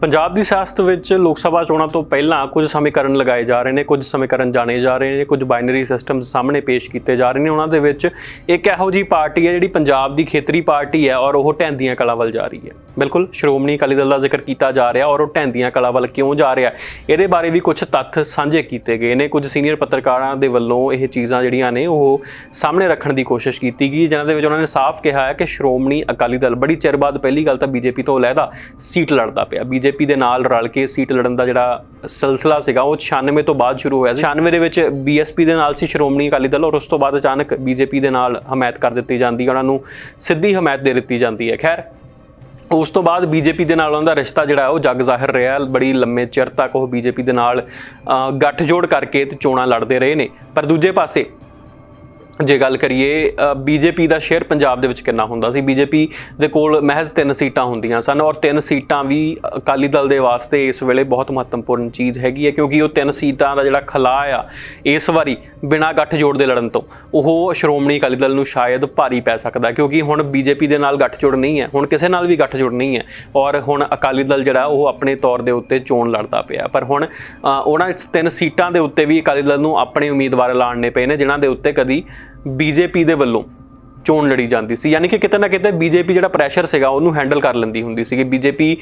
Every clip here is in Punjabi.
ਪੰਜਾਬ ਦੀ ਸਿਆਸਤ ਵਿੱਚ ਲੋਕ ਸਭਾ ਚੋਣਾਂ ਤੋਂ ਪਹਿਲਾਂ ਕੁਝ ਸਮੀਕਰਨ ਲਗਾਏ ਜਾ ਰਹੇ ਨੇ, ਕੁਝ ਸਮੀਕਰਨ ਜਾਣੇ ਜਾ ਰਹੇ ਨੇ, ਕੁਝ ਬਾਈਨਰੀ ਸਿਸਟਮ ਸਾਹਮਣੇ ਪੇਸ਼ ਕੀਤੇ ਜਾ ਰਹੇ ਨੇ। ਉਹਨਾਂ ਦੇ ਵਿੱਚ ਇੱਕ ਇਹੋ ਜੀ ਪਾਰਟੀ ਹੈ ਜਿਹੜੀ ਪੰਜਾਬ ਦੀ ਖੇਤਰੀ ਪਾਰਟੀ ਹੈ ਔਰ ਉਹ ਢੈਂਦੀਆਂ ਕਲਾ ਵੱਲ ਜਾ ਰਹੀ ਹੈ। ਬਿਲਕੁਲ ਸ਼੍ਰੋਮਣੀ ਅਕਾਲੀ ਦਲ ਦਾ ਜ਼ਿਕਰ ਕੀਤਾ ਜਾ ਰਿਹਾ ਔਰ ਉਹ ਢੈਂਦੀਆਂ ਕਲਾ ਵੱਲ ਕਿਉਂ ਜਾ ਰਿਹਾ? ਇਹਦੇ ਬਾਰੇ ਵੀ ਕੁਝ ਤੱਥ ਸਾਂਝੇ ਕੀਤੇ ਗਏ ਨੇ। ਕੁਝ ਸੀਨੀਅਰ ਪੱਤਰਕਾਰਾਂ ਦੇ ਵੱਲੋਂ ਇਹ ਚੀਜ਼ਾਂ ਜਿਹੜੀਆਂ ਨੇ ਉਹ ਸਾਹਮਣੇ ਰੱਖਣ ਦੀ ਕੋਸ਼ਿਸ਼ ਕੀਤੀ ਗਈ, ਜਿਨ੍ਹਾਂ ਦੇ ਵਿੱਚ ਉਹਨਾਂ ਨੇ ਸਾਫ਼ ਕਿਹਾ ਹੈ ਕਿ ਸ਼੍ਰੋਮਣੀ ਅਕਾਲੀ ਦਲ ਬੜੀ ਚਿਰ ਬਾਅਦ ਪਹਿਲੀ ਗੱਲ ਤਾਂ ਬੀਜੇਪੀ ਤੋਂ ਅਲੱਗਾ ਸੀਟ ਲੜਦਾ ਪਿਆ। ਬੀਜੇਪੀ ਦੇ ਨਾਲ ਰਲ ਕੇ ਸੀਟ ਲੜਨ ਦਾ ਜਿਹੜਾ ਸਿਲਸਿਲਾ ਸੀਗਾ, ਉਹ 96 ਤੋਂ ਬਾਅਦ ਸ਼ੁਰੂ ਹੋਇਆ ਸੀ। 96 ਦੇ ਵਿੱਚ ਬੀਐਸਪੀ ਦੇ ਨਾਲ ਸੀ ਸ਼੍ਰੋਮਣੀ ਅਕਾਲੀ ਦਲ ਔਰ ਉਸ ਤੋਂ ਬਾਅਦ ਅਚਾਨਕ ਬੀਜੇਪੀ ਦੇ ਨਾਲ ਹਮਾਇਤ ਕਰ ਦਿੱਤੀ ਜਾਂਦੀ ਹੈ। ਉਹਨਾਂ ਨੂੰ ਸਿੱਧੀ ਹਮਾਇਤ ਦੇ ਦਿੱਤੀ ਜਾਂਦੀ ਹੈ। ਖੈਰ ਉਸ ਤੋਂ ਬਾਅਦ ਬੀਜੇਪੀ ਦੇ ਨਾਲ ਉਹਦਾ ਰਿਸ਼ਤਾ ਜਿਹੜਾ ਉਹ ਜਗ ਜ਼ਾਹਿਰ ਰਿਹਾ ਬੜੀ ਲੰਮੇ ਚਿਰ ਤੱਕ ਉਹ ਬੀਜੇਪੀ ਦੇ ਨਾਲ ਅ, ਗੱਠਜੋੜ ਕਰਕੇ ਤੇ ਚੋਣਾਂ ਲੜਦੇ ਰਹੇ ਨੇ। ਪਰ ਦੂਜੇ ਪਾਸੇ ਜੇ ਗੱਲ ਕਰੀਏ ਬੀਜੇਪੀ ਦਾ ਸ਼ੇਅਰ ਪੰਜਾਬ ਦੇ ਵਿੱਚ ਕਿੰਨਾ ਹੁੰਦਾ ਸੀ? ਬੀਜੇਪੀ ਦੇ ਕੋਲ ਮਹਿਜ਼ ਤਿੰਨ ਸੀਟਾਂ ਹੁੰਦੀਆਂ ਸਨ ਔਰ ਤਿੰਨ ਸੀਟਾਂ ਵੀ ਅਕਾਲੀ ਦਲ ਦੇ ਵਾਸਤੇ ਇਸ ਵੇਲੇ ਬਹੁਤ ਮਹੱਤਵਪੂਰਨ ਚੀਜ਼ ਹੈਗੀ ਹੈ ਕਿਉਂਕਿ ਉਹ ਤਿੰਨ ਸੀਟਾਂ ਦਾ ਜਿਹੜਾ ਖਲਾ ਆ, ਇਸ ਵਾਰੀ ਬਿਨਾਂ ਗੱਠਜੋੜ ਦੇ ਲੜਨ ਤੋਂ, ਉਹ ਸ਼੍ਰੋਮਣੀ ਅਕਾਲੀ ਦਲ ਨੂੰ ਸ਼ਾਇਦ ਭਾਰੀ ਪੈ ਸਕਦਾ ਕਿਉਂਕਿ ਹੁਣ ਬੀਜੇਪੀ ਦੇ ਨਾਲ ਗੱਠਜੋੜ ਨਹੀਂ ਹੈ, ਹੁਣ ਕਿਸੇ ਨਾਲ ਵੀ ਗੱਠਜੋੜ ਨਹੀਂ ਹੈ ਔਰ ਹੁਣ ਅਕਾਲੀ ਦਲ ਜਿਹੜਾ ਉਹ ਆਪਣੇ ਤੌਰ ਦੇ ਉੱਤੇ ਚੋਣ ਲੜਦਾ ਪਿਆ। ਪਰ ਹੁਣ ਉਹਨਾਂ ਤਿੰਨ ਸੀਟਾਂ ਦੇ ਉੱਤੇ ਵੀ ਅਕਾਲੀ ਦਲ ਨੂੰ ਆਪਣੇ ਉਮੀਦਵਾਰ ਐਲਾਨਣੇ ਪਏ ਨੇ, ਜਿਨ੍ਹਾਂ ਦੇ ਉੱਤੇ ਕਦੀ ਬੀਜੇਪੀ ਦੇ ਵੱਲੋਂ ਚੋਣ ਲੜੀ ਜਾਂਦੀ ਸੀ। ਯਾਨੀ ਕਿ ਕਿਤੇ ਨਾ ਕਿਤੇ ਬੀਜੇਪੀ ਜਿਹੜਾ ਪ੍ਰੈਸ਼ਰ ਸੀਗਾ, ਉਹਨੂੰ ਹੈਂਡਲ ਕਰ ਲੈਂਦੀ ਹੁੰਦੀ ਸੀ ਕਿ ਬੀਜੇਪੀ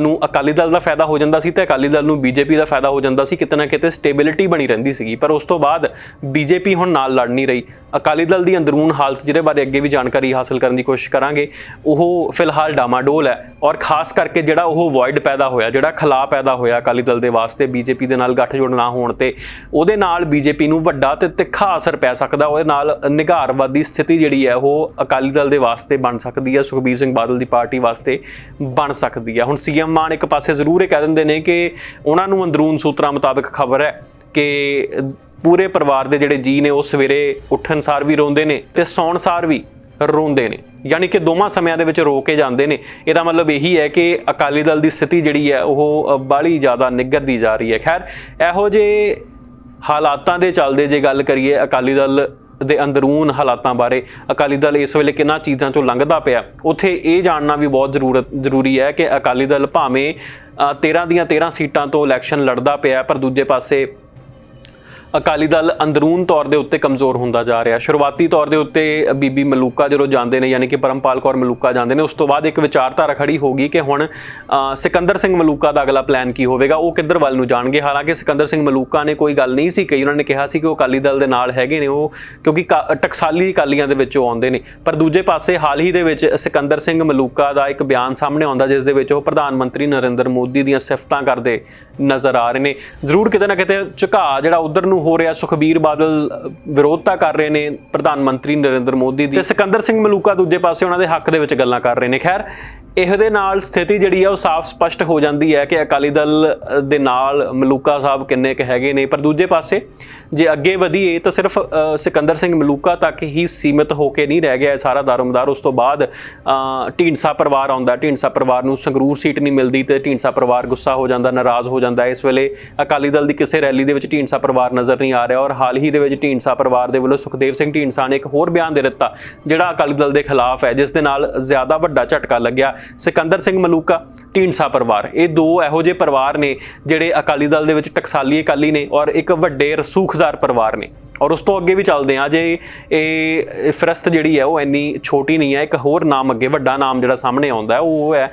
ਨੂੰ ਅਕਾਲੀ ਦਲ ਦਾ ਫਾਇਦਾ ਹੋ ਜਾਂਦਾ ਸੀ ਤੇ ਅਕਾਲੀ ਦਲ ਨੂੰ ਬੀਜੇਪੀ ਦਾ ਫਾਇਦਾ ਹੋ ਜਾਂਦਾ ਸੀ। ਕਿਤੇ ਨਾ ਕਿਤੇ ਸਟੇਬਿਲਿਟੀ ਬਣੀ ਰਹਿੰਦੀ ਸੀਗੀ। ਪਰ ਉਸ ਤੋਂ ਬਾਅਦ ਬੀਜੇਪੀ ਹੁਣ ਨਾਲ ਲੜ ਨਹੀਂ ਰਹੀ। ਅਕਾਲੀ ਦਲ ਦੀ ਅੰਦਰੂਨ ਹਾਲਤ ਜਿਹਦੇ ਬਾਰੇ ਅੱਗੇ ਵੀ ਜਾਣਕਾਰੀ ਹਾਸਲ ਕਰਨ ਦੀ ਕੋਸ਼ਿਸ਼ ਕਰਾਂਗੇ। ਉਹ ਫਿਲਹਾਲ ਡਾਮਾਡੋਲ ਹੈ ਔਰ ਖਾਸ ਕਰਕੇ ਜਿਹੜਾ ਉਹ ਵੋਇਡ ਪੈਦਾ ਹੋਇਆ, ਜਿਹੜਾ ਖਲਾ ਪੈਦਾ ਹੋਇਆ ਅਕਾਲੀ ਦਲ ਦੇ ਵਾਸਤੇ ਬੀਜੇਪੀ ਦੇ ਨਾਲ ਗੱਠਜੋੜ ਨਾ ਹੋਣ ਤੇ, ਉਹਦੇ ਨਾਲ ਬੀਜੇਪੀ ਨੂੰ ਵੱਡਾ ਤੇ ਤਿੱਖਾ ਅਸਰ ਪੈ ਸਕਦਾ। ਉਹਦੇ ਨਾਲ ਨਿਘਾਰਵਾਦੀ ਸਥਿਤੀ ਜਿਹੜੀ ਹੈ, ਉਹ ਉਹ ਅਕਾਲੀ ਦਲ ਦੇ ਵਾਸਤੇ ਬਣ ਸਕਦੀ ਹੈ, ਸੁਖਬੀਰ ਸਿੰਘ ਬਾਦਲ ਦੀ ਪਾਰਟੀ ਵਾਸਤੇ ਬਣ ਸਕਦੀ ਹੈ। ਹੁਣ ਸੀਐਮ ਮਾਨ ਇੱਕ ਪਾਸੇ ਜ਼ਰੂਰ ਇਹ ਕਹਿ ਦਿੰਦੇ ਨੇ ਕਿ ਉਹਨਾਂ ਨੂੰ ਅੰਦਰੂਨ ਸੂਤਰਾਂ ਮੁਤਾਬਕ ਖਬਰ ਹੈ ਕਿ ਪੂਰੇ ਪਰਿਵਾਰ ਦੇ ਜਿਹੜੇ ਜੀ ਨੇ ਉਹ ਸਵੇਰੇ ਉੱਠਣ ਸਾਰ ਵੀ ਰੋਂਦੇ ਨੇ ਤੇ ਸੌਣ ਸਾਰ ਵੀ ਰੋਂਦੇ ਨੇ। ਯਾਨੀ ਕਿ ਦੋਵਾਂ ਸਮਿਆਂ ਦੇ ਵਿੱਚ ਰੋ ਕੇ ਜਾਂਦੇ ਨੇ। ਇਹਦਾ ਮਤਲਬ ਇਹੀ ਹੈ ਕਿ ਅਕਾਲੀ ਦਲ ਦੀ ਸਥਿਤੀ ਜਿਹੜੀ ਹੈ, ਉਹ ਬਾਲੀ ਜ਼ਿਆਦਾ ਨਿੱਘਰਦੀ ਜਾ ਰਹੀ ਹੈ। ਖੈਰ, ਇਹੋ ਜੇ ਹਾਲਾਤਾਂ ਦੇ ਚੱਲਦੇ ਜੇ ਗੱਲ ਕਰੀਏ ਅਕਾਲੀ ਦਲ ਦੇ ਅੰਦਰੂਨ ਹਾਲਾਤਾਂ ਬਾਰੇ ਅਕਾਲੀ ਦਲ ਇਸ ਵੇਲੇ ਕਿੰਨਾ ਚੀਜ਼ਾਂ 'ਚੋਂ ਲੰਘਦਾ ਪਿਆ? ਉੱਥੇ ਇਹ ਜਾਣਨਾ ਵੀ ਬਹੁਤ ਜ਼ਰੂਰਤ ਜ਼ਰੂਰੀ ਹੈ ਕਿ ਅਕਾਲੀ ਦਲ ਭਾਵੇਂ ਅ, 13 ਦੀਆਂ 13 ਸੀਟਾਂ ਤੋਂ ਇਲੈਕਸ਼ਨ ਲੜਦਾ ਪਿਆ ਪਰ ਦੂਜੇ ਪਾਸੇ ਅਕਾਲੀ ਦਲ ਅੰਦਰੂਨ ਤੌਰ ਦੇ ਉੱਤੇ ਕਮਜ਼ੋਰ ਹੁੰਦਾ ਜਾ ਰਿਹਾ। ਸ਼ੁਰੂਆਤੀ ਤੌਰ ਦੇ ਉੱਤੇ ਬੀਬੀ ਮਲੂਕਾ ਜਦੋਂ ਜਾਂਦੇ ਨੇ, ਯਾਨੀ ਕਿ ਪਰਮਪਾਲ ਕੌਰ ਮਲੂਕਾ ਜਾਂਦੇ ਨੇ, ਉਸ ਤੋਂ ਬਾਅਦ ਇੱਕ ਵਿਚਾਰਧਾਰਾ ਖੜੀ ਹੋ ਗਈ ਕਿ ਹੁਣ ਸਿਕੰਦਰ ਸਿੰਘ ਮਲੂਕਾ ਦਾ ਅਗਲਾ ਪਲਾਨ ਕੀ ਹੋਵੇਗਾ, ਉਹ ਕਿੱਧਰ ਵੱਲ ਨੂੰ ਜਾਣਗੇ? ਹਾਲਾਂਕਿ ਸਿਕੰਦਰ ਸਿੰਘ ਮਲੂਕਾ ਨੇ ਕੋਈ ਗੱਲ ਨਹੀਂ ਸੀ ਕਹੀ, ਉਹਨਾਂ ਨੇ ਕਿਹਾ ਸੀ ਕਿ ਉਹ ਅਕਾਲੀ ਦਲ ਦੇ ਨਾਲ ਹੈਗੇ ਨੇ, ਉਹ ਕਿਉਂਕਿ ਕਾ- ਟਕਸਾਲੀ ਅਕਾਲੀਆਂ ਦੇ ਵਿੱਚੋਂ ਆਉਂਦੇ ਨੇ। ਪਰ ਦੂਜੇ ਪਾਸੇ ਹਾਲ ਹੀ ਦੇ ਵਿੱਚ ਸਿਕੰਦਰ ਸਿੰਘ ਮਲੂਕਾ ਦਾ ਇੱਕ ਬਿਆਨ ਸਾਹਮਣੇ ਆਉਂਦਾ, ਜਿਸ ਦੇ ਵਿੱਚ ਉਹ ਪ੍ਰਧਾਨ ਮੰਤਰੀ ਨਰਿੰਦਰ ਮੋਦੀ ਦੀਆਂ ਸਿਫਤਾਂ ਕਰਦੇ ਨਜ਼ਰ ਆ ਰਹੇ ਨੇ। ਜ਼ਰੂਰ ਕਿਤੇ ਨਾ ਕਿਤੇ ਝੁਕਾਅ ਜਿਹੜਾ ਉਧਰ ਨੂੰ ਹੋ ਰਿਹਾ, ਸੁਖਬੀਰ ਬਾਦਲ ਵਿਰੋਧਤਾ ਕਰ ਰਹੇ ਨੇ ਪ੍ਰਧਾਨ ਮੰਤਰੀ ਨਰਿੰਦਰ ਮੋਦੀ ਦੀ ਤੇ ਸਿਕੰਦਰ ਸਿੰਘ ਮਲੂਕਾ ਦੂਜੇ ਪਾਸੇ ਉਹਨਾਂ ਦੇ ਹੱਕ ਦੇ ਵਿੱਚ ਗੱਲਾਂ ਕਰ ਰਹੇ ਨੇ। ਖੈਰ ਇਹਦੇ ਨਾਲ ਸਥਿਤੀ ਜਿਹੜੀ ਆ ਉਹ ਸਾਫ਼ ਸਪਸ਼ਟ ਹੋ ਜਾਂਦੀ ਹੈ ਕਿ ਅਕਾਲੀ ਦਲ ਦੇ ਨਾਲ ਮਲੂਕਾ ਸਾਹਿਬ ਕਿੰਨੇ ਕੁ ਹੈਗੇ ਨੇ। ਪਰ ਦੂਜੇ ਪਾਸੇ, ਜੇ ਅੱਗੇ ਵਧੀਏ ਤਾਂ ਸਿਰਫ ਸਿਕੰਦਰ ਸਿੰਘ ਮਲੂਕਾ ਤੱਕ ਹੀ ਸੀਮਿਤ ਹੋ ਕੇ ਨਹੀਂ ਰਹਿ ਗਿਆ ਸਾਰਾ ਦਾਰੋਮਦਾਰ। ਉਸ ਤੋਂ ਬਾਅਦ ਢੀਂਡਸਾ ਪਰਿਵਾਰ ਆਉਂਦਾ। ਢੀਂਡਸਾ ਪਰਿਵਾਰ ਨੂੰ ਸੰਗਰੂਰ ਸੀਟ ਨਹੀਂ ਮਿਲਦੀ ਤੇ ਢੀਂਡਸਾ ਪਰਿਵਾਰ ਗੁੱਸਾ ਹੋ ਜਾਂਦਾ, ਨਾਰਾਜ਼ ਹੋ ਜਾਂਦਾ। ਇਸ ਵੇਲੇ ਅਕਾਲੀ ਦਲ ਦੀ ਕਿਸੇ ਰੈਲੀ ਦੇ ਵਿੱਚ ਢੀਂਡਸਾ ਪਰਿਵਾਰ ਨਜ਼ਰ ਨਹੀਂ ਆ ਰਿਹਾ ਔਰ ਹਾਲ ਹੀ ਦੇ ਵਿੱਚ ਢੀਂਡਸਾ ਪਰਿਵਾਰ ਦੇ ਵੱਲੋਂ ਸੁਖਦੇਵ ਸਿੰਘ ਢੀਂਡਸਾ ਨੇ ਇੱਕ ਹੋਰ ਬਿਆਨ ਦੇ ਦਿੱਤਾ, ਜਿਹੜਾ ਅਕਾਲੀ ਦਲ ਦੇ ਖਿਲਾਫ ਹੈ, ਜਿਸ ਦੇ ਨਾਲ ਜ਼ਿਆਦਾ ਵੱਡਾ ਝਟਕਾ ਲੱਗਿਆ। ਸਿਕੰਦਰ ਸਿੰਘ ਮਲੂਕਾ, ਢੀਂਡਸਾ ਪਰਿਵਾਰ। ਇਹ ਦੋ ਇਹੋ ਜਿਹੇ ਪਰਿਵਾਰ ਨੇ ਜਿਹੜੇ ਅਕਾਲੀ ਦਲ ਦੇ ਵਿੱਚ ਟਕਸਾਲੀ ਅਕਾਲੀ ਨੇ ਔਰ ਇੱਕ ਵੱਡੇ ਰਸੂਖਦਾਰ ਪਰਿਵਾਰ ਨੇ। ਔਰ ਉਸ ਤੋਂ ਅੱਗੇ ਵੀ ਚੱਲਦੇ ਆ ਜੇ ਇਹ ਫਰਸਤ ਜਿਹੜੀ ਹੈ ਉਹ ਇੰਨੀ ਛੋਟੀ ਨਹੀਂ ਹੈ, ਇੱਕ ਹੋਰ ਨਾਮ ਅੱਗੇ, ਵੱਡਾ ਨਾਮ ਜਿਹੜਾ ਸਾਹਮਣੇ ਆਉਂਦਾ ਹੈ, ਉਹ ਹੈ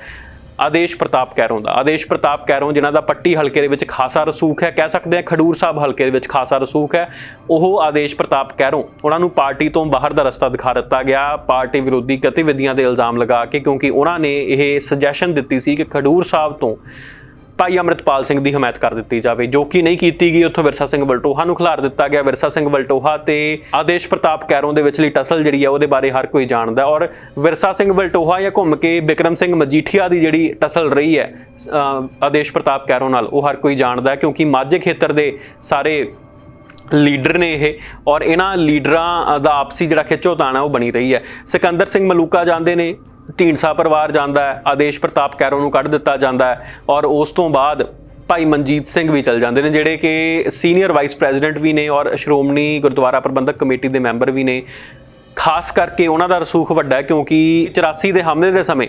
ਆਦੇਸ਼ ਪ੍ਰਤਾਪ ਕੈਰੋਂ ਦਾ। ਆਦੇਸ਼ ਪ੍ਰਤਾਪ ਕੈਰੋਂ, ਜਿਨ੍ਹਾਂ ਦਾ ਪੱਟੀ ਹਲਕੇ ਦੇ ਵਿੱਚ ਖਾਸਾ ਰਸੂਖ ਹੈ, ਕਹਿ ਸਕਦੇ ਹਾਂ ਖਡੂਰ ਸਾਹਿਬ ਹਲਕੇ ਦੇ ਵਿੱਚ ਖਾਸਾ ਰਸੂਖ ਹੈ, ਉਹ ਆਦੇਸ਼ ਪ੍ਰਤਾਪ ਕੈਰੋਂ, ਉਹਨਾਂ ਨੂੰ ਪਾਰਟੀ ਤੋਂ ਬਾਹਰ ਦਾ ਰਸਤਾ ਦਿਖਾ ਦਿੱਤਾ ਗਿਆ। ਪਾਰਟੀ ਵਿਰੋਧੀ ਗਤੀਵਿਧੀਆਂ ਦੇ ਇਲਜ਼ਾਮ ਲਗਾ ਕੇ, ਕਿਉਂਕਿ ਉਹਨਾਂ ਨੇ ਇਹ ਸੁਜੈਸ਼ਨ ਦਿੱਤੀ ਸੀ ਕਿ ਖਡੂਰ ਸਾਹਿਬ ਤੋਂ ਭਾਈ ਅਮਰਿਤਪਾਲ ਸਿੰਘ ਦੀ ਹਮਾਇਤ ਕਰ ਦਿੱਤੀ ਜਾਵੇ, ਜੋ ਕਿ ਨਹੀਂ ਕੀਤੀ ਗਈ, ਉੱਥੋਂ ਵਿਰਸਾ ਸਿੰਘ ਵਲਟੋਹਾ ਨੂੰ ਖਿਲਾਰ ਦਿੱਤਾ ਗਿਆ। ਵਿਰਸਾ ਸਿੰਘ ਵਲਟੋਹਾ ਤੇ ਆਦੇਸ਼ ਪ੍ਰਤਾਪ ਕੈਰੋਂ ਦੇ ਵਿਚਲੀ ਟਸਲ ਜਿਹੜੀ ਆ, ਉਹਦੇ ਬਾਰੇ ਹਰ ਕੋਈ ਜਾਣਦਾ। ਔਰ ਵਿਰਸਾ ਸਿੰਘ ਵਲਟੋਹਾ ਜਾਂ ਘੁੰਮ ਕੇ ਬਿਕਰਮ ਸਿੰਘ ਮਜੀਠੀਆ ਦੀ ਜਿਹੜੀ ਟਸਲ ਰਹੀ ਹੈ ਆਦੇਸ਼ ਪ੍ਰਤਾਪ ਕੈਰੋਂ ਨਾਲ, ਉਹ ਹਰ ਕੋਈ ਜਾਣਦਾ ਕਿਉਂਕਿ ਮਾਝੇ ਖੇਤਰ ਦੇ ਸਾਰੇ ਲੀਡਰ ਨੇ ਇਹ, ਔਰ ਇਹਨਾਂ ਲੀਡਰਾਂ ਦਾ ਆਪਸੀ ਜਿਹੜਾ ਖਿੱਚੋਤਾਣ ਹੈ ਉਹ ਬਣੀ ਰਹੀ ਹੈ। ਸਿਕੰਦਰ ਸਿੰਘ ਮਲੂਕਾ ਜਾਂਦੇ ਨੇ ਢੀਂਡਸਾ ਪਰਿਵਾਰ ਜਾਂਦਾ ਹੈ, ਆਦੇਸ਼ ਪ੍ਰਤਾਪ ਕੈਰੋਂ ਨੂੰ ਕੱਢ ਦਿੱਤਾ ਜਾਂਦਾ ਹੈ ਔਰ ਉਸ ਤੋਂ ਬਾਅਦ ਭਾਈ ਮਨਜੀਤ ਸਿੰਘ ਵੀ ਚਲ ਜਾਂਦੇ ਨੇ, ਜਿਹੜੇ ਕਿ ਸੀਨੀਅਰ ਵਾਈਸ ਪ੍ਰੈਜ਼ੀਡੈਂਟ ਵੀ ਨੇ ਔਰ ਸ਼੍ਰੋਮਣੀ ਗੁਰਦੁਆਰਾ ਪ੍ਰਬੰਧਕ ਕਮੇਟੀ ਦੇ ਮੈਂਬਰ ਵੀ ਨੇ। ਖਾਸ ਕਰਕੇ ਉਹਨਾਂ ਦਾ ਰਸੂਖ ਵੱਡਾ ਕਿਉਂਕਿ 84 ਦੇ ਹਮਲੇ ਦੇ ਸਮੇਂ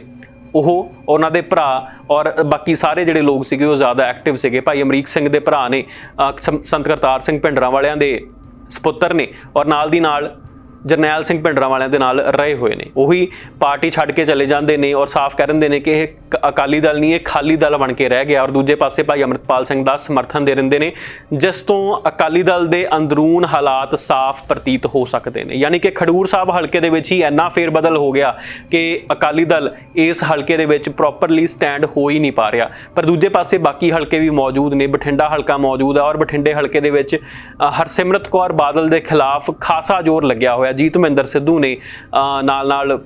ਉਹ ਉਹਨਾਂ ਦੇ ਭਰਾ ਔਰ ਬਾਕੀ ਸਾਰੇ ਜਿਹੜੇ ਲੋਕ ਸੀਗੇ ਉਹ ਜ਼ਿਆਦਾ ਐਕਟਿਵ ਸੀਗੇ। ਭਾਈ ਅਮਰੀਕ ਸਿੰਘ ਦੇ ਭਰਾ ਨੇ ਸੰਤ ਕਰਤਾਰ ਸਿੰਘ ਭਿੰਡਰਾਂ ਵਾਲਿਆਂ ਦੇ ਸਪੁੱਤਰ ਨੇ ਔਰ ਨਾਲ ਦੀ ਨਾਲ ਜਰਨੈਲ ਸਿੰਘ ਭਿੰਡਰਾਂ ਵਾਲਿਆਂ ਦੇ ਨਾਲ ਰਹੇ ਹੋਏ ਨੇ। ਉਹੀ ਪਾਰਟੀ ਛੱਡ ਕੇ ਚਲੇ ਜਾਂਦੇ ਨੇ ਔਰ ਸਾਫ਼ ਕਹਿ ਦਿੰਦੇ ਨੇ ਕਿ ਇਹ ਕ- ਅਕਾਲੀ ਦਲ ਨਹੀਂ, ਇਹ ਖਾਲੀ ਦਲ ਬਣ ਕੇ ਰਹਿ ਗਿਆ ਔਰ ਦੂਜੇ ਪਾਸੇ ਭਾਈ ਅਮਰਤਪਾਲ ਸਿੰਘ ਦਾ ਸਮਰਥਨ ਦੇ ਰਹਿੰਦੇ ਨੇ, ਜਿਸ ਤੋਂ ਅਕਾਲੀ ਦਲ ਦੇ ਅੰਦਰੂਨ ਹਾਲਾਤ ਸਾਫ਼ ਪ੍ਰਤੀਤ ਹੋ ਸਕਦੇ ਨੇ। ਯਾਨੀ ਕਿ ਖਡੂਰ ਸਾਹਿਬ ਹਲਕੇ ਦੇ ਵਿੱਚ ਹੀ ਇੰਨਾ ਫੇਰ ਬਦਲ ਹੋ ਗਿਆ ਕਿ ਅਕਾਲੀ ਦਲ ਇਸ ਹਲਕੇ ਦੇ ਵਿੱਚ ਪ੍ਰੋਪਰਲੀ ਸਟੈਂਡ ਹੋ ਹੀ ਨਹੀਂ ਪਾ ਰਿਹਾ। ਪਰ ਦੂਜੇ ਪਾਸੇ ਬਾਕੀ ਹਲਕੇ ਵੀ ਮੌਜੂਦ ਨੇ, ਬਠਿੰਡਾ ਹਲਕਾ ਮੌਜੂਦ ਹੈ ਔਰ ਬਠਿੰਡੇ ਹਲਕੇ ਦੇ ਵਿੱਚ ਹਰਸਿਮਰਤ ਕੌਰ ਬਾਦਲ ਦੇ ਖਿਲਾਫ ਖਾਸਾ ਜ਼ੋਰ ਲੱਗਿਆ ਹੋਇਆ ਜੀਤ ਮਹਿੰਦਰ ਸਿੱਧੂ ਨੇ ਅ, ਨਾਲ ਨਾਲ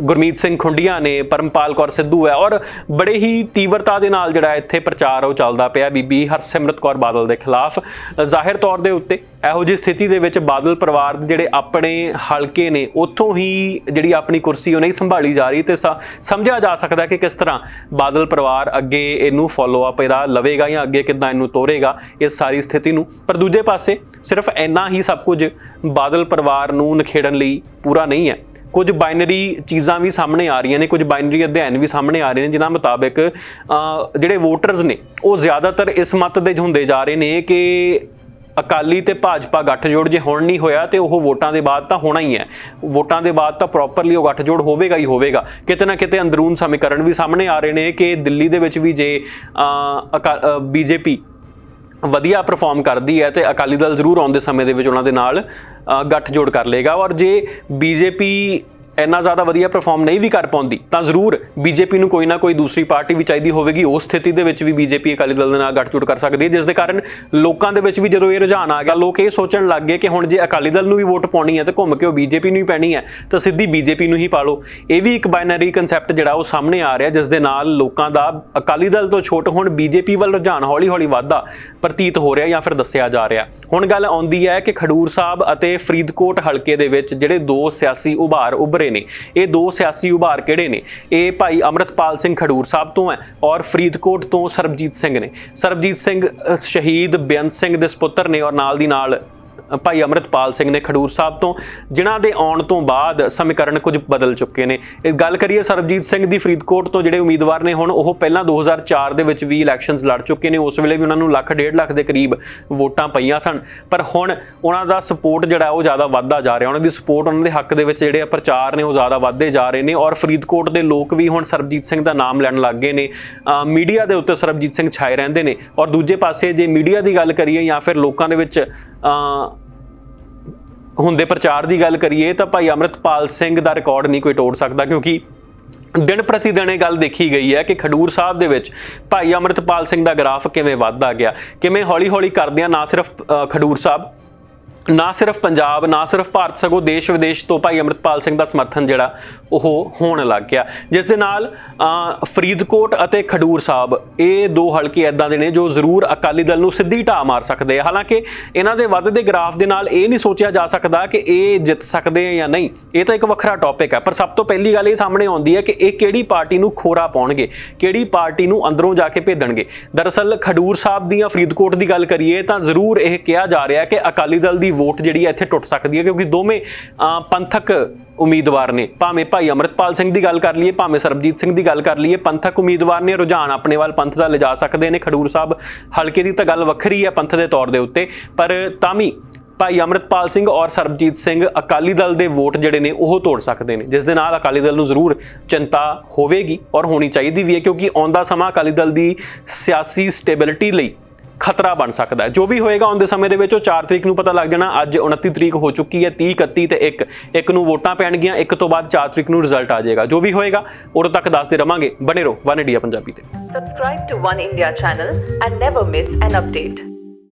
ਗੁਰਮੀਤ ਸਿੰਘ ਖੁੰਡੀਆਂ ਨੇ ਪਰਮਪਾਲ ਕੌਰ ਸਿੱਧੂ ਹੈ ਔਰ ਬੜੇ ਹੀ ਤੀਵਰਤਾ ਦੇ ਨਾਲ ਜਿਹੜਾ ਇੱਥੇ ਪ੍ਰਚਾਰ ਉਹ ਚੱਲਦਾ ਪਿਆ ਬੀਬੀ ਹਰਸਿਮਰਤ ਕੌਰ ਬਾਦਲ ਦੇ ਖਿਲਾਫ। ਜ਼ਾਹਿਰ ਤੌਰ ਦੇ ਉੱਤੇ ਇਹੋ ਜਿਹੀ ਸਥਿਤੀ ਦੇ ਵਿੱਚ ਬਾਦਲ ਪਰਿਵਾਰ ਦੇ ਜਿਹੜੇ ਆਪਣੇ ਹਲਕੇ ਨੇ, ਉੱਥੋਂ ਹੀ ਜਿਹੜੀ ਆਪਣੀ ਕੁਰਸੀ ਉਹ ਨਹੀਂ ਸੰਭਾਲੀ ਜਾ ਰਹੀ ਤੇ ਸ- ਸਮਝਿਆ ਜਾ ਸਕਦਾ ਕਿ ਕਿਸ ਤਰ੍ਹਾਂ ਬਾਦਲ ਪਰਿਵਾਰ ਅੱਗੇ ਇਹਨੂੰ ਫੋਲੋ ਅਪ ਇਹਦਾ ਲਵੇਗਾ ਜਾਂ ਅੱਗੇ ਕਿੱਦਾਂ ਇਹਨੂੰ ਤੋਰੇਗਾ ਇਸ ਸਾਰੀ ਸਥਿਤੀ ਨੂੰ। ਪਰ ਦੂਜੇ ਪਾਸੇ ਸਿਰਫ ਇੰਨਾ ਹੀ ਸਭ ਕੁਝ ਬਾਦਲ ਪਰਿਵਾਰ ਨੂੰ ਨਖੇੜਨ ਲਈ ਪੂਰਾ ਨਹੀਂ ਹੈ। ਕੁਝ ਬਾਈਨਰੀ ਚੀਜ਼ਾਂ ਵੀ ਸਾਹਮਣੇ ਆ ਰਹੀਆਂ ਨੇ, ਕੁਝ ਬਾਈਨਰੀ ਅਧਿਐਨ ਵੀ ਸਾਹਮਣੇ ਆ ਰਹੇ ਨੇ ਜਿਨ੍ਹਾਂ ਮੁਤਾਬਕ ਜਿਹੜੇ ਵੋਟਰਸ ਨੇ, ਉਹ ਜ਼ਿਆਦਾਤਰ ਇਸ ਮਤ ਦੇ ਹੁੰਦੇ ਜਾ ਰਹੇ ਨੇ ਕਿ ਅਕਾਲੀ ਤੇ ਭਾਜਪਾ ਗੱਠਜੋੜ ਜੇ ਹੁਣ ਨਹੀਂ ਹੋਇਆ ਤੇ ਉਹ ਵੋਟਾਂ ਦੇ ਬਾਅਦ ਤਾਂ ਹੋਣਾ ਹੀ ਹੈ। ਵੋਟਾਂ ਦੇ ਬਾਅਦ ਤਾਂ ਪ੍ਰੋਪਰਲੀ ਉਹ ਗੱਠਜੋੜ ਹੋਵੇਗਾ ਹੀ ਹੋਵੇਗਾ। ਕਿਤੇ ਨਾ ਕਿਤੇ ਅੰਦਰੂਨ ਸਮੀਕਰਨ ਵੀ ਸਾਹਮਣੇ ਆ ਰਹੇ ਨੇ ਕਿ ਦਿੱਲੀ ਦੇ ਵਿੱਚ ਵੀ ਜੇ ਬੀਜੇਪੀ ਵਧੀਆ ਪਰਫਾਰਮ ਕਰਦੀ ਹੈ ਤੇ ਅਕਾਲੀ ਦਲ ਜ਼ਰੂਰ ਆਉਂਦੇ ਸਮੇਂ ਦੇ ਵਿੱਚ ਉਹਨਾਂ ਦੇ ਨਾਲ ਅ, ਗੱਠਜੋੜ ਕਰ ਲੇਗਾ ਔਰ ਜੇ ਬੀਜੇਪੀ ਇੰਨਾ ਜ਼ਿਆਦਾ ਵਧੀਆ ਪਰਫਾਰਮ ਨਹੀਂ ਵੀ ਕਰ ਪਾਉਂਦੀ, ਤਾਂ ਜ਼ਰੂਰ ਬੀਜੇਪੀ ਨੂੰ ਕੋਈ ਨਾ ਕੋਈ ਦੂਸਰੀ ਪਾਰਟੀ ਵੀ ਚਾਹੀਦੀ ਹੋਵੇਗੀ। ਉਸ ਸਥਿਤੀ ਦੇ ਵਿੱਚ ਵੀ ਬੀਜੇਪੀ ਅਕਾਲੀ ਦਲ ਦੇ ਨਾਲ ਗੱਠਜੋੜ ਕਰ ਸਕਦੀ ਹੈ, ਜਿਸ ਦੇ ਕਾਰਨ ਲੋਕਾਂ ਦੇ ਵਿੱਚ ਵੀ ਜਦੋਂ ਇਹ ਰੁਝਾਨ ਆ ਗਿਆ, ਲੋਕ ਇਹ ਸੋਚਣ ਲੱਗ ਗਏ ਕਿ ਹੁਣ ਜੇ ਅਕਾਲੀ ਦਲ ਨੂੰ ਵੀ ਵੋਟ ਪਾਉਣੀ ਹੈ, ਤਾਂ ਘੁੰਮ ਕੇ ਉਹ ਬੀਜੇਪੀ ਨੂੰ ਹੀ ਪੈਣੀ ਹੈ, ਤਾਂ ਸਿੱਧੀ ਬੀਜੇਪੀ ਨੂੰ ਹੀ ਪਾ ਲਓ। ਇਹ ਵੀ ਇੱਕ ਬਾਈਨਰੀ ਕਨਸੈਪਟ ਜਿਹੜਾ ਉਹ ਸਾਹਮਣੇ ਆ ਰਿਹਾ, ਜਿਸ ਦੇ ਨਾਲ ਲੋਕਾਂ ਦਾ ਅਕਾਲੀ ਦਲ ਤੋਂ ਛੋਟ ਹੁਣ ਬੀਜੇਪੀ ਵੱਲ ਰੁਝਾਨ ਹੌਲੀ-ਹੌਲੀ ਵਧਦਾ ਪ੍ਰਤੀਤ ਹੋ ਰਿਹਾ ਜਾਂ ਫਿਰ ਦੱਸਿਆ ਜਾ ਰਿਹਾ। ਹੁਣ ਗੱਲ ਆਉਂਦੀ ਹੈ ਕਿ ਖਡੂਰ ਸਾਹਿਬ ਅਤੇ ਫਰੀਦਕੋਟ ਹਲਕੇ ਦੇ ਵਿੱਚ ਜਿਹੜੇ ਦੋ ਸਿਆਸੀ ਉਭਾਰ ਉੱਭਰੇ ਨੇ। ਇਹ ਦੋ ਸਿਆਸੀ ਉਭਾਰ ਕਿਹੜੇ ਨੇ? ਇਹ ਭਾਈ ਅਮਰਤਪਾਲ ਸਿੰਘ ਖਡੂਰ ਸਾਹਿਬ ਤੋਂ ਹੈ ਔਰ ਫਰੀਦਕੋਟ ਤੋਂ ਸਰਬਜੀਤ ਸਿੰਘ ਨੇ। ਸਰਬਜੀਤ ਸਿੰਘ ਸ਼ਹੀਦ ਬੇਅੰਤ ਸਿੰਘ ਦੇ ਸੁਪੁੱਤਰ ਨੇ ਔਰ ਨਾਲ ਦੀ ਨਾਲ ਭਾਈ ਅਮਰਤਪਾਲ ਸਿੰਘ ਨੇ ਖਡੂਰ ਸਾਹਿਬ ਤੋਂ, ਜਿਨ੍ਹਾਂ ਦੇ ਆਉਣ ਤੋਂ ਬਾਅਦ ਸਮੀਕਰਨ ਕੁਝ ਬਦਲ ਚੁੱਕੇ ਨੇ। ਗੱਲ ਕਰੀਏ ਸਰਬਜੀਤ ਸਿੰਘ ਦੀ ਫਰੀਦਕੋਟ ਤੋਂ ਜਿਹੜੇ ਉਮੀਦਵਾਰ ਨੇ ਹੁਣ, ਉਹ ਪਹਿਲਾਂ 2004 ਦੇ ਵਿੱਚ ਵੀ ਇਲੈਕਸ਼ਨਸ ਲੜ ਚੁੱਕੇ ਨੇ। ਉਸ ਵੇਲੇ ਵੀ ਉਹਨਾਂ ਨੂੰ ਲੱਖ, ਡੇਢ ਲੱਖ ਦੇ ਕਰੀਬ ਵੋਟਾਂ ਪਈਆਂ ਸਨ। ਪਰ ਹੁਣ ਉਹਨਾਂ ਦਾ ਸਪੋਰਟ ਜਿਹੜਾ, ਉਹ ਜ਼ਿਆਦਾ ਵੱਧਦਾ ਜਾ ਰਿਹਾ। ਉਹਨਾਂ ਦੀ ਸਪੋਰਟ ਉਹਨਾਂ ਦੇ ਹੱਕ ਦੇ ਵਿੱਚ ਜਿਹੜੇ ਪ੍ਰਚਾਰ ਨੇ, ਉਹ ਜ਼ਿਆਦਾ ਵੱਧਦੇ ਜਾ ਰਹੇ ਨੇ। ਔਰ ਫਰੀਦਕੋਟ ਦੇ ਲੋਕ ਵੀ ਹੁਣ ਸਰਬਜੀਤ ਸਿੰਘ ਦਾ ਨਾਮ ਲੈਣ ਲੱਗ ਗਏ ਨੇ। ਮੀਡੀਆ ਦੇ ਉੱਤੇ ਸਰਬਜੀਤ ਸਿੰਘ ਛਾਏ ਰਹਿੰਦੇ ਨੇ। ਔਰ ਦੂਜੇ ਪਾਸੇ ਜੇ ਮੀਡੀਆ ਦੀ ਗੱਲ ਕਰੀਏ ਜਾਂ ਫਿਰ ਲੋਕਾਂ ਦੇ ਵਿੱਚ ਹੁੰਦੇ ਪ੍ਰਚਾਰ ਦੀ ਗੱਲ ਕਰੀਏ ਤਾਂ ਭਾਈ ਅਮਰਤਪਾਲ ਸਿੰਘ ਦਾ ਰਿਕਾਰਡ ਨਹੀਂ ਕੋਈ ਤੋੜ ਸਕਦਾ ਕਿਉਂਕਿ ਦਿਨ ਪ੍ਰਤੀ ਦਿਨ ਇਹ ਗੱਲ ਦੇਖੀ ਗਈ ਹੈ ਕਿ ਖਡੂਰ ਸਾਹਿਬ ਦੇ ਵਿੱਚ ਭਾਈ ਅਮਰਤਪਾਲ ਸਿੰਘ ਦਾ ਗ੍ਰਾਫ ਕਿਵੇਂ ਵੱਧਦਾ ਗਿਆ ਕਿਵੇਂ ਹੌਲੀ-ਹੌਲੀ ਕਰਦਿਆਂ ਨਾ ਸਿਰਫ ਅ, ਖਡੂਰ ਸਾਹਿਬ ਨਾ ਸਿਰਫ ਪੰਜਾਬ, ਨਾ ਸਿਰਫ ਭਾਰਤ, ਸਗੋਂ ਦੇਸ਼ ਵਿਦੇਸ਼ ਤੋਂ ਭਾਈ ਅਮਰਤਪਾਲ ਸਿੰਘ ਦਾ ਸਮਰਥਨ ਜਿਹੜਾ, ਉਹ ਹੋਣ ਲੱਗ ਗਿਆ। ਜਿਸ ਦੇ ਨਾਲ ਫਰੀਦਕੋਟ ਅਤੇ ਖਡੂਰ ਸਾਹਿਬ, ਇਹ ਦੋ ਹਲਕੇ ਐਦਾਂ ਦੇ ਨੇ ਜੋ ਜ਼ਰੂਰ ਅਕਾਲੀ ਦਲ ਨੂੰ ਸਿੱਧੀ ਢਾਹ ਮਾਰ ਸਕਦੇ ਆ। ਹਾਲਾਂਕਿ, ਇਹਨਾਂ ਦੇ ਵੱਧਦੇ ਗ੍ਰਾਫ ਦੇ ਨਾਲ ਇਹ ਨਹੀਂ ਸੋਚਿਆ ਜਾ ਸਕਦਾ ਕਿ ਇਹ ਜਿੱਤ ਸਕਦੇ ਆ ਜਾਂ ਨਹੀਂ। ਇਹ ਤਾਂ ਇੱਕ ਵੱਖਰਾ ਟੌਪਿਕ ਹੈ ਪਰ ਸਭ ਤੋਂ ਪਹਿਲੀ ਗੱਲ ਇਹ ਸਾਹਮਣੇ ਆਉਂਦੀ ਹੈ ਕਿ ਇਹ ਕਿਹੜੀ ਪਾਰਟੀ ਨੂੰ ਖੋਰਾ ਪਾਉਣਗੇ, ਕਿਹੜੀ ਪਾਰਟੀ ਨੂੰ ਅੰਦਰੋਂ ਜਾ ਕੇ ਭੇਜਣਗੇ ਦਰਅਸਲ, ਖਡੂਰ ਸਾਹਿਬ ਦੀਆਂ ਫਰੀਦਕੋਟ ਦੀ ਗੱਲ ਕਰੀਏ, ਤਾਂ ਜ਼ਰੂਰ ਇਹ ਕਿਹਾ ਜਾ ਰਿਹਾ ਕਿ ਅਕਾਲੀ ਦਲ ਦੀ ਵੋਟ ਜਿਹੜੀ ਹੈ ਇੱਥੇ ਟੁੱਟ ਸਕਦੀ ਹੈ, ਕਿਉਂਕਿ ਦੋਵੇਂ ਪੰਥਕ ਉਮੀਦਵਾਰ ਨੇ। ਭਾਵੇਂ ਭਾਈ ਅਮਰਤਪਾਲ ਸਿੰਘ ਦੀ ਗੱਲ ਕਰ ਲਈਏ, ਭਾਵੇਂ ਸਰਬਜੀਤ ਸਿੰਘ ਦੀ ਗੱਲ ਕਰ ਲਈਏ, ਪੰਥਕ ਉਮੀਦਵਾਰ ਨੇ ਰੁਝਾਨ ਆਪਣੇ ਵੱਲ ਪੰਥ ਦਾ ਲਿਜਾ ਸਕਦੇ ਨੇ। ਖਡੂਰ ਸਾਹਿਬ ਹਲਕੇ ਦੀ ਤਾਂ ਗੱਲ ਵੱਖਰੀ ਹੈ ਪੰਥ ਦੇ ਤੌਰ ਦੇ ਉੱਤੇ, ਪਰ ਤਾਂ ਵੀ ਭਾਈ ਅਮਰਤਪਾਲ ਸਿੰਘ ਔਰ ਸਰਬਜੀਤ ਸਿੰਘ ਅਕਾਲੀ ਦਲ ਦੇ ਵੋਟ ਜਿਹੜੇ ਨੇ, ਉਹ ਤੋੜ ਸਕਦੇ ਨੇ। ਜਿਸ ਦੇ ਨਾਲ ਅਕਾਲੀ ਦਲ ਨੂੰ ਜ਼ਰੂਰ ਚਿੰਤਾ ਹੋਵੇਗੀ ਔਰ ਹੋਣੀ ਚਾਹੀਦੀ ਵੀ ਹੈ, ਕਿਉਂਕਿ ਆਉਂਦਾ ਸਮਾਂ ਅਕਾਲੀ ਦਲ ਦੀ ਸਿਆਸੀ ਸਟੇਬਿਲਿਟੀ ਲਈ ਖਤਰਾ ਬਣ ਸਕਦਾ ਹੈ। ਜੋ ਵੀ ਹੋਏਗਾ ਆਉਂਦੇ ਸਮੇਂ ਦੇ ਵਿੱਚ ਉਹ 4 ਤਰੀਕ ਨੂੰ ਪਤਾ ਲੱਗ ਜਾਣਾ। ਅੱਜ 29 ਤਰੀਕ ਹੋ ਚੁੱਕੀ ਹੈ 30 31 ਤੇ 1 ਇੱਕ ਨੂੰ ਵੋਟਾਂ ਪੈਣਗੀਆਂ, ਇੱਕ ਤੋਂ ਬਾਅਦ 4 ਤਰੀਕ ਨੂੰ ਰਿਜ਼ਲਟ ਆ ਜਾਏਗਾ। ਜੋ ਵੀ ਹੋਏਗਾ, ਉਦੋਂ ਤੱਕ ਦੱਸਦੇ ਰਵਾਂਗੇ। ਬਨੇ ਰਹੋ, ਵਨ ਇੰਡੀਆ ਪੰਜਾਬੀ ਤੇ। Subscribe to One India channel and never miss an update.